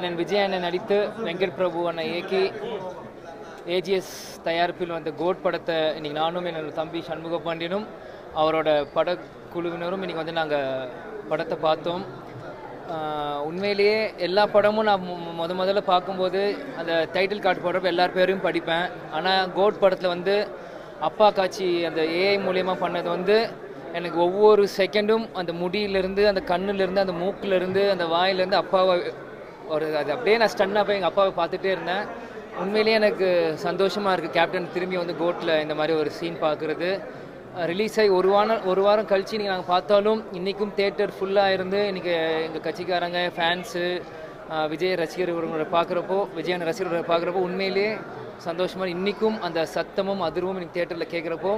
அண்ணன் விஜய் அண்ணன் நடித்து வெங்கட் பிரபு அண்ணன் இயக்கி ஏஜிஎஸ் தயாரிப்பில் வந்த கோட் படத்தை இன்னைக்கு நானும் என்னோட தம்பி சண்முக பாண்டியனும் அவரோட படக்குழுவினரும் இன்னைக்கு வந்து நாங்கள் படத்தை பார்த்தோம். உண்மையிலேயே எல்லா படமும் நான் முத முதல்ல பார்க்கும்போது அந்த டைட்டில் கார்டு போடுறப்ப எல்லார் பேரையும் படிப்பேன். ஆனால் கோட் படத்தில் வந்து அப்பா காட்சி அந்த ஏஐ மூலியமாக பண்ணது வந்து எனக்கு ஒவ்வொரு செகண்டும் அந்த முடியிலேருந்து அந்த கண்ணுலேருந்து அந்த மூக்கிலேருந்து அந்த வாயிலேருந்து அப்பாவை ஒரு அது அப்படியே நான் ஸ்டன்னாக போய் எங்கள் அப்பாவை பார்த்துட்டே இருந்தேன். உண்மையிலேயே எனக்கு சந்தோஷமாக இருக்குது கேப்டன் திரும்பி வந்து கோட்டில் இந்த மாதிரி ஒரு சீன் பார்க்குறது. ரிலீஸ் ஆகி ஒரு வாரம் ஒரு வாரம் கழிச்சு நீங்கள் நாங்கள் பார்த்தாலும் இன்றைக்கும் தேட்டர் ஃபுல்லாக இருந்து இன்றைக்கி எங்கள் கட்சிக்காரங்க ஃபேன்ஸு விஜய் ரசிகர்களோட பார்க்குறப்போ விஜயான ரசிகர்களை பார்க்குறப்போ உண்மையிலேயே சந்தோஷமாக இன்றைக்கும் அந்த சத்தமும் அதிர்வும் இன்றைக்கி தேட்டரில் கேட்குறப்போ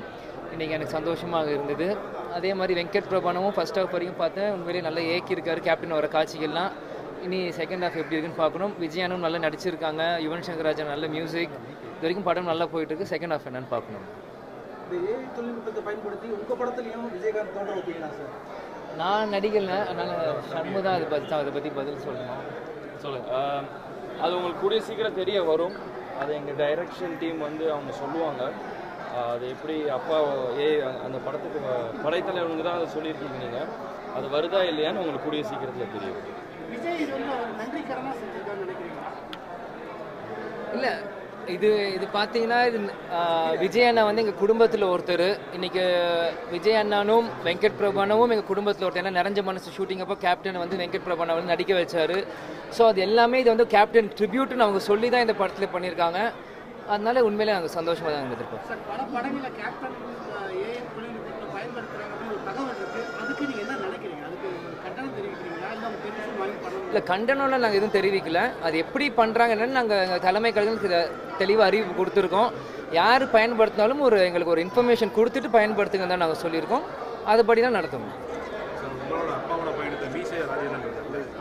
இன்றைக்கி எனக்கு சந்தோஷமாக இருந்தது. அதே மாதிரி வெங்கட் பிரபானமும் ஃபர்ஸ்ட் ஹாஃப் வரைக்கும் பார்த்தேன். உண்மையிலேயே நல்லா ஏக்கியிருக்காரு கேப்டன் வர காட்சிகள்லாம். இனி செகண்ட் ஹாஃப் எப்படி இருக்குன்னு பார்க்கணும். விஜயானும் நல்லா நடிச்சிருக்காங்க. யுவன் சங்கர் ராஜா நல்ல மியூசிக் இது வரைக்கும் படம் நல்லா போயிட்டு இருக்கு செகண்ட் ஹாஃப் என்னன்னு பார்க்கணும். இந்த ஏஐ தொழில்நுட்பத்தை பயன்படுத்தி உங்க படத்துலயும் விஜயகாந்த் தோன்ற வைப்பீங்களா சார் நான் நடிகல அதனால் சண்முக தான் அதை பற்றி அதை பற்றி பதில் சொல்லணும். சொல்லுங்க. அது உங்களுக்கு கூடிய சீக்கிரம் தெரிய வரும். அது எங்கள் டைரக்ஷன் டீம் வந்து அவங்க சொல்லுவாங்க. அது எப்படி அப்பா ஏ அந்த படத்துக்கு படைத்தலைவனுக்கு தான் அதை சொல்லியிருக்கீங்க நீங்கள் அது வருதா இல்லையான்னு உங்களுக்கு கூடிய சீக்கிரத்தில் தெரியும். இல்லை இது இது பார்த்தீங்கன்னா இது விஜய் அண்ணா வந்து எங்கள் குடும்பத்தில் ஒருத்தர். இன்னைக்கு விஜய் அண்ணானும் வெங்கட் பிரபானவும் எங்கள் குடும்பத்தில் ஒருத்தர். ஏன்னா நிறைஞ்ச மனசு ஷூட்டிங் அப்போ கேப்டன் வந்து வெங்கட் பிரபானை வந்து நடிக்க வச்சாரு. ஸோ அது எல்லாமே இது வந்து கேப்டன் ட்ரிபியூட்னு அவங்க சொல்லி தான் இந்த படத்தில் பண்ணியிருக்காங்க அதனால உண்மையிலே நாங்கள் சந்தோஷமாக தான் இருந்திருக்கோம் சார் பல படங்களில் கேப்டன் ஏஐ தொழில்நுட்பத்தை பயன்படுத்துறாங்க அப்படின்னு ஒரு தகவல் இருக்கு அதுக்கு நீங்க என்ன நினைக்கிறீங்க அதுக்கு கட்டணம் தெரிவிக்கிறீங்களா இல்லை கண்டனம்லாம் நாங்கள் எதுவும் தெரிவிக்கல. அது எப்படி பண்ணுறாங்கன்னு நாங்கள் எங்கள் தலைமை கழகங்களுக்கு தெளிவாக அறிவிப்பு கொடுத்துருக்கோம். யார் பயன்படுத்தினாலும் ஒரு எங்களுக்கு ஒரு இன்ஃபர்மேஷன் கொடுத்துட்டு பயன்படுத்துங்க தான் நாங்கள் சொல்லியிருக்கோம். அதுபடி தான் நடத்துவோம்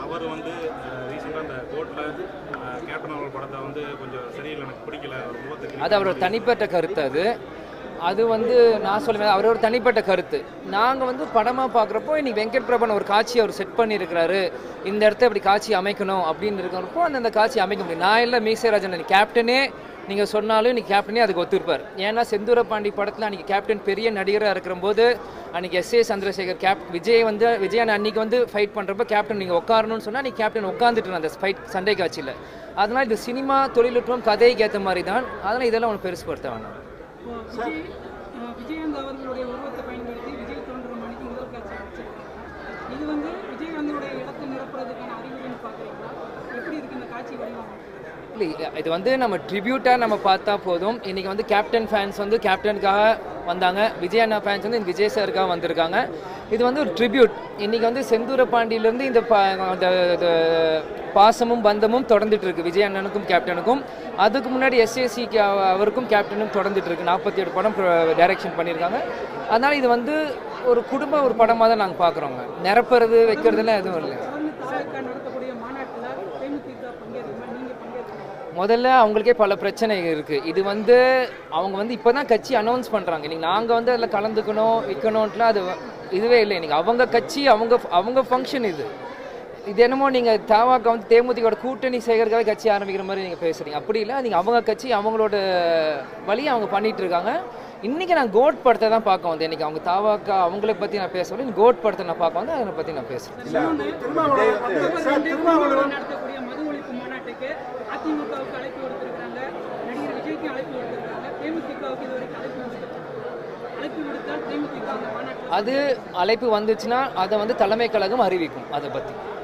அவர் வந்து ரீசெண்டாக அந்த கோர்ட்டில் கேப்டன் அவர்கள் படத்தை வந்து கொஞ்சம் சரியில்லை எனக்கு பிடிக்கல அது அவரோட தனிப்பட்ட கருத்து அது. அது வந்து நான் சொல்லுவேன் அவரோட தனிப்பட்ட கருத்து. நாங்கள் வந்து படமாக பார்க்குறப்போ இன்னைக்கு வெங்கட் பிரபன் ஒரு காட்சி அவர் செட் பண்ணியிருக்கிறாரு. இந்த இடத்த இப்படி காட்சி அமைக்கணும் அப்படின்னு இருக்கிறப்போ அந்த அந்த காட்சி அமைக்க முடியும். நான் இல்லை மீசராஜன் கேப்டனே நீங்கள் சொன்னாலும் இன்றைக்கி கேப்டனே அதுக்கு ஒத்துருப்பார். ஏன்னா செந்தூர பாண்டி படத்தில் அன்றைக்கி கேப்டன் பெரிய நடிகராக இருக்கிறபோது அன்றைக்கி எஸ் ஏ சந்திரசேகர் கேப் விஜய் வந்து விஜய் அன்றைக்கி வந்து ஃபைட் பண்ணுறப்ப கேப்டன் நீங்கள் உட்காரணும்னு சொன்னால் நீ கேப்டன் உட்காந்துட்டு அந்த ஃபைட் சண்டை காட்சியில். அதனால் இது சினிமா தொழில்நுட்பம் கதைக்கு ஏற்ற மாதிரி தான். அதனால் இதெல்லாம் ஒன்று பெருசுப்படுத்த வேணாம். விஜய் விஜயகாந்த் அவர்களுடைய உருவத்தை பயன்படுத்தி விஜய் தோன்ற மணிக்கு முதல் காட்சி வச்சிருக்காங்க இது வந்து விஜயகாந்தோடைய இடத்தை நிரப்புறதுக்கான அறிகுறின்னு பார்க்குறீங்களா? எப்படி இருக்கு இந்த காட்சி வடிவம்? இல்லை இது வந்து நம்ம ட்ரிபியூட்டாக நம்ம பார்த்தா போதும். இன்றைக்கி வந்து கேப்டன் ஃபேன்ஸ் வந்து கேப்டனுக்காக வந்தாங்க. விஜய் அண்ணா ஃபேன்ஸ் வந்து இந்த விஜய் சாருக்காக வந்திருக்காங்க. இது வந்து ஒரு ட்ரிபியூட் இன்றைக்கி வந்து செந்தூர பாண்டியிலேருந்து இந்த பாசமும் பந்தமும் தொடர்ந்துட்டு இருக்கு விஜய் அண்ணனுக்கும் கேப்டனுக்கும் அதுக்கு முன்னாடி எஸ்ஏசிக்கு அவருக்கும் கேப்டனும் தொடர்ந்துட்டு இருக்கு நாற்பத்தி ஏழு படம் டைரக்ஷன் பண்ணியிருக்காங்க. அதனால் இது வந்து ஒரு குடும்ப ஒரு படமாக தான் நாங்கள் பார்க்குறோங்க நிரப்புறது வைக்கிறதுலாம் எதுவும் இல்லை தொடர்ந்து தாவேக்கா நடத்தக்கூடிய மாநாட்டில் தேமுதிக பங்கேற்குமா நீங்கள் பங்கேற்கணும் முதல்ல அவங்களுக்கே பல பிரச்சனை இருக்குது இது வந்து அவங்க வந்து இப்போ தான் கட்சி அனௌன்ஸ் பண்ணுறாங்க இன்னைக்கு நாங்கள் வந்து அதில் கலந்துக்கணும் விற்கணும்ட்டுலாம் அது இதுவே இல்லை. நீங்கள் அவங்க கட்சி அவங்க அவங்க ஃபங்க்ஷன் இது. இது என்னமோ நீங்கள் தாவாக்க வந்து தேமுதிகோட கூட்டணி சேகர்காக கட்சி ஆரம்பிக்கிற மாதிரி நீங்கள் பேசுகிறீங்க அப்படி இல்லை. நீங்கள் அவங்க கட்சி அவங்களோட வழியை அவங்க பண்ணிகிட்டு இருக்காங்க. இன்றைக்கி நான் கோட் படத்தை தான் பார்க்க வந்தேன். இன்றைக்கி அவங்க தாவாக்கா அவங்கள பற்றி நான் பேசல கோட் படத்தை நான் பார்க்க வந்து அதை பற்றி நான் பேசுகிறேன் திருமாவளவன் அதிமுகவுக்கு அழைப்பு விடுத்திருக்கிறாங்க. நடிகர் விஜய்க்கு அழைப்பு விடுத்திருக்காங்க தேமுதிகவுக்கு இது வரைக்கும் அழைப்பு அழைப்பு விடுத்தால் தேமுதிக அந்த மாநாட்டில் அது அழைப்பு வந்துச்சுன்னா அதை வந்து தலைமை கழகம் அறிவிக்கும் அதை பற்றி